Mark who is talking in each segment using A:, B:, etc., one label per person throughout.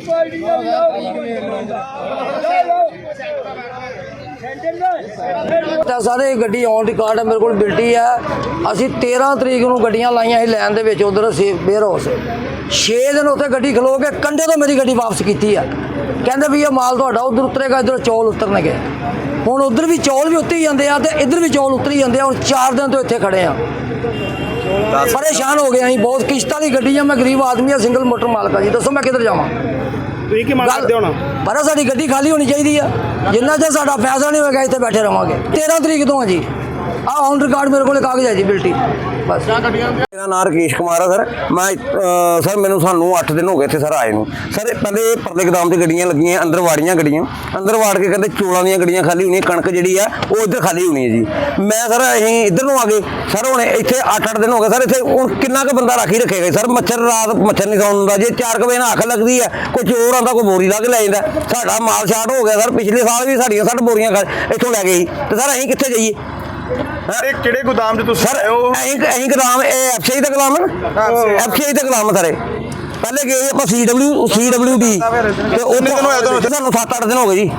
A: Party ਆ ਲਓ। ਲਓ। ਤਾਂ ਸਾਰੇ ਗੱਡੀ ਔਨ ਰਿਕਾਰਡ ਹੈ ਮੇਰੇ ਕੋਲ ਬਿਲਟੀ ਹੈ ਅਸੀਂ 13 ਤਰੀਕ ਨੂੰ ਗੱਡੀਆਂ ਲਾਈਆਂ ਸੀ ਲੈਣ ਦੇ ਵਿੱਚ ਉਧਰ ਸੀ ਬੇਅਰ ਹਾਊਸ 6 ਦਿਨ ਉੱਥੇ ਗੱਡੀ ਖਲੋ ਕੇ ਕੰਡੇ ਤੋਂ ਮੇਰੀ ਗੱਡੀ ਵਾਪਸ ਕੀਤੀ ਆ। ਕਹਿੰਦੇ ਵੀ ਇਹ ਮਾਲ ਤੁਹਾਡਾ ਉਧਰ ਉਤਰੇਗਾ ਇਧਰ ਚੌਲ ਉਤਰਨਗੇ। ਹੁਣ ਉਧਰ ਵੀ ਚੌਲ ਵੀ ਉੱਤੇ ਹੀ ਜਾਂਦੇ ਆ ਤੇ ਇਧਰ ਵੀ ਚੌਲ ਉਤਰੀ ਜਾਂਦੇ ਆ ਹੁਣ 4 ਦਿਨ ਤੋਂ ਇੱਥੇ ਖੜੇ ਆ। ਪਰੇਸ਼ਾਨ ਹੋ ਗਏ ਅਸੀਂ ਬਹੁਤ ਕਿਸ਼ਤਾਂ ਦੀ ਗੱਡੀ ਆ ਮੈਂ ਗਰੀਬ ਆਦਮੀ ਆ ਸਿੰਗਲ ਮੋਟਰ ਮਾਲਕ ਆ ਜੀ ਦੱਸੋ ਮੈਂ ਕਿੱਧਰ ਜਾਵਾਂ?
B: ਤੁਸੀਂ ਕੀ ਮੰਗ ਕਰਦੇ ਹੋ ਹੁਣ?
A: ਪਰ ਸਾਡੀ ਗੱਡੀ ਖਾਲੀ ਹੋਣੀ ਚਾਹੀਦੀ ਆ। ਜਿੰਨਾ ਚਿਰ ਸਾਡਾ ਫੈਸਲਾ ਨਹੀਂ ਹੋਏਗਾ ਇੱਥੇ ਬੈਠੇ ਰਵਾਂਗੇ। 13 ਤਰੀਕ ਤੋਂ ਆ ਜੀ। ਆ ਔਨ ਰਿਕਾਰਡ ਮੇਰੇ ਕੋਲ ਕਾਗਜ਼ ਹੈ ਜੀ ਬਿਲਟੀ। ਬਸ।
C: ਮੇਰਾ ਨਾਮ ਰਕੇਸ਼ ਕੁਮਾਰ ਆ ਸਰ। ਮੈਂ ਅਹ, ਸਰ ਮੈਨੂੰ ਸਾਨੂੰ 8 ਦਿਨ ਹੋ ਗਏ ਇੱਥੇ ਸਰ ਆਏ ਨੂੰ। ਸਰ ਇਹ ਪਹਿਲੇ ਪਰਲੇ ਗਦਾਮ ਤੇ ਗੱਡੀਆਂ ਲੱਗੀਆਂ ਅੰਦਰ ਵਾੜੀਆਂ ਗੱਡੀਆਂ। ਅੰਦਰ ਵਾੜ ਕੇ ਕਹਿੰਦੇ ਚੋਲਾਂ ਦੀਆਂ ਗੱਡੀਆਂ ਖਾਲੀ ਹੋਣੀਆਂ ਕਣਕ ਜਿਹੜੀ ਆ ਉਹ ਇੱਧਰ ਖਾਲੀ ਹੋਣੀ ਹੈ ਜੀ। ਮੈਂ ਸਰ ਅਸੀਂ ਇੱਧਰ ਨੂੰ ਆ ਗਏ। ਸਰ ਹੁਣ ਇੱਥੇ 8-8 ਦਿਨ ਹੋ ਗਏ ਸਰ ਇੱਥੇ ਹੁਣ ਕਿੰਨਾ ਕੁ ਬੰਦਾ ਰਾਖੀ ਰੱਖੇਗਾ ਜੀ? ਸਰ ਮੱਛਰ ਰਾਤ ਮੱਛਰ ਨਹੀਂ ਸੌਣ ਦਿੰਦਾ। ਜੇ 4 ਵਜੇ ਨਾਲ ਅੱਖ ਲੱਗਦੀ ਹੈ ਕੋਈ ਚੋਰ ਆਂਦਾ ਕੋਈ ਬੋਰੀ ਲਾ ਕੇ ਲੈ ਜਾਂਦਾ। ਸਾਡਾ ਮਾਲ ਸ਼ਾਰਟ ਹੋ ਗਿਆ ਸਰ ਪਿਛਲੇ ਸਾਲ ਵੀ ਸਾਡੀਆਂ ਸੱਠ ਬੋਰੀਆਂ ਖਾ- ਇੱਥੋਂ ਲੈ ਗਏ ਸੀ। ਤੇ ਸਰ ਅਸੀਂ ਕਿੱਥੇ ਜਾਈਏ?
B: ਇਹ ਕਿਹੜੇ ਗੋਦਾਮ 'ਚ ਤੁਸੀਂ
C: ਸਰ
B: ਆਏ ਹੋ?
C: ਅਸੀਂ ਅਸੀਂ ਗਦਾਮ ਇਹ ਐਫਸੀਆਈ ਦਾ ਗਦਾਮ ਹੈ ਨਾ ਐਫਸੀਆਈ ਦਾ। ਗਦਾਮ ਸਾਰੇ। ਪਹਿਲੇ ਗਏ ਆਪਾਂ ਸੀਡਬਲਯੂ ਸੀਡਬਲਯੂਡੀ ਤੇ ਉਹ
B: ਦਿਨ ਹੋਏ ਤੁਹਾਨੂੰ?
C: ਸਾਨੂੰ 7-8 ਦਿਨ ਹੋ ਗਏ ਜੀ।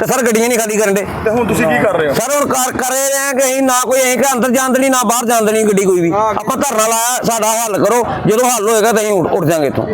C: ਤੇ ਸਰ ਗੱਡੀਆਂ ਨਹੀਂ ਖਾਲੀ ਕਰਨ ਦੇ।
B: ਤੇ ਹੁਣ ਤੁਸੀਂ ਕੀ ਕਰ ਰਹੇ ਹੋ?
C: ਸਰ ਹੁਣ ਕਰ ਕਰ ਰਹੇ ਆ ਕਿ ਅਸੀਂ ਨਾ ਕੋਈ ਅਸੀਂ ਕਿ ਅੰਦਰ ਜਾਣ ਦੇਣੀ ਨਾ ਬਾਹਰ ਜਾਣ ਦੇਣੀ ਗੱਡੀ ਕੋਈ ਵੀ। ਆਪਾਂ ਧਰਨਾ ਲਾਇਆ ਸਾਡਾ ਹੱਲ ਕਰੋ। ਜਦੋਂ ਹੱਲ ਹੋਏਗਾ ਤਾਂ ਅਸੀਂ ਉੱਠ ਜਾਾਂਗੇ ਇੱਥੋਂ।